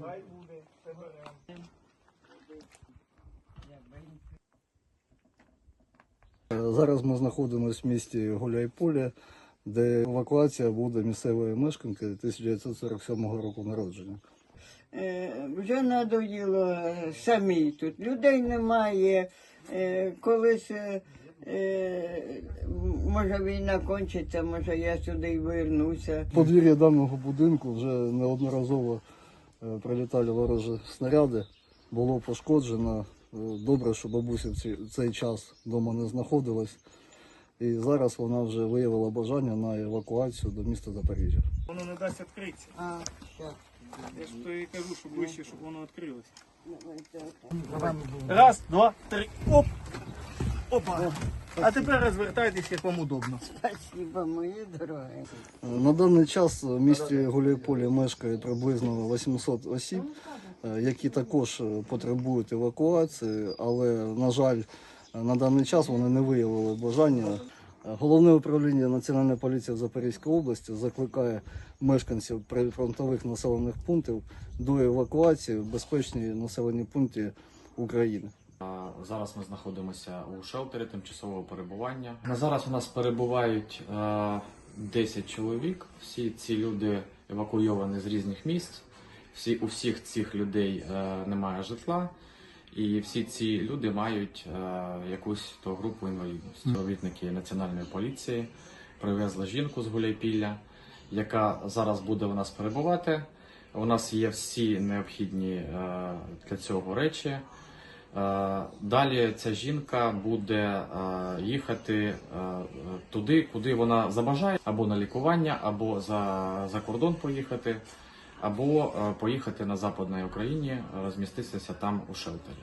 хай буде. Е, Зараз ми знаходимося в місті Гуляйполе, де евакуація буде місцевої мешканки 1947 року народження. Е, Вже надоїло самі тут. Людей немає. Е, Колись е, може війна кончиться, може я сюди й вернуся. Подвір'я даного будинку вже неодноразово прилітали ворожі снаряди, було пошкоджено. Е, Добре, що бабуся в цей час вдома не знаходилась. І зараз вона вже виявила бажання на евакуацію до міста Запоріжжя. Воно не дасть відкритися. А. Я ж то і кажу, що ближче, щоб воно відкрилося. Раз, два, три, оп! Опа! А тепер розвертайтесь, як вам удобно. Спасибо, мої дорогі. На даний час в місті Гуляйполі мешкає приблизно 800 осіб, е, які також потребують евакуації, але, на жаль, на даний час вони не виявили бажання. Головне управління Національної поліції в Запорізькій області закликає мешканців прифронтових населених пунктів до евакуації в безпечні населені пункти України. Зараз ми знаходимося у шелтері тимчасового перебування. На зараз у нас перебувають е, 10 чоловік. Всі ці люди евакуйовані з різних місць. Всі у всіх цих людей е, немає житла, і всі ці люди мають е, якусь то групу інвалідності. Співробітники національної поліції привезли жінку з Гуляйпілля, яка зараз буде у нас перебувати. У нас є всі необхідні е, для цього речі. Е, далі ця жінка буде е, їхати е, туди, куди вона забажає, або на лікування, або за за кордон поїхати, або поїхати на Западній Україні, розміститися там у шелтері.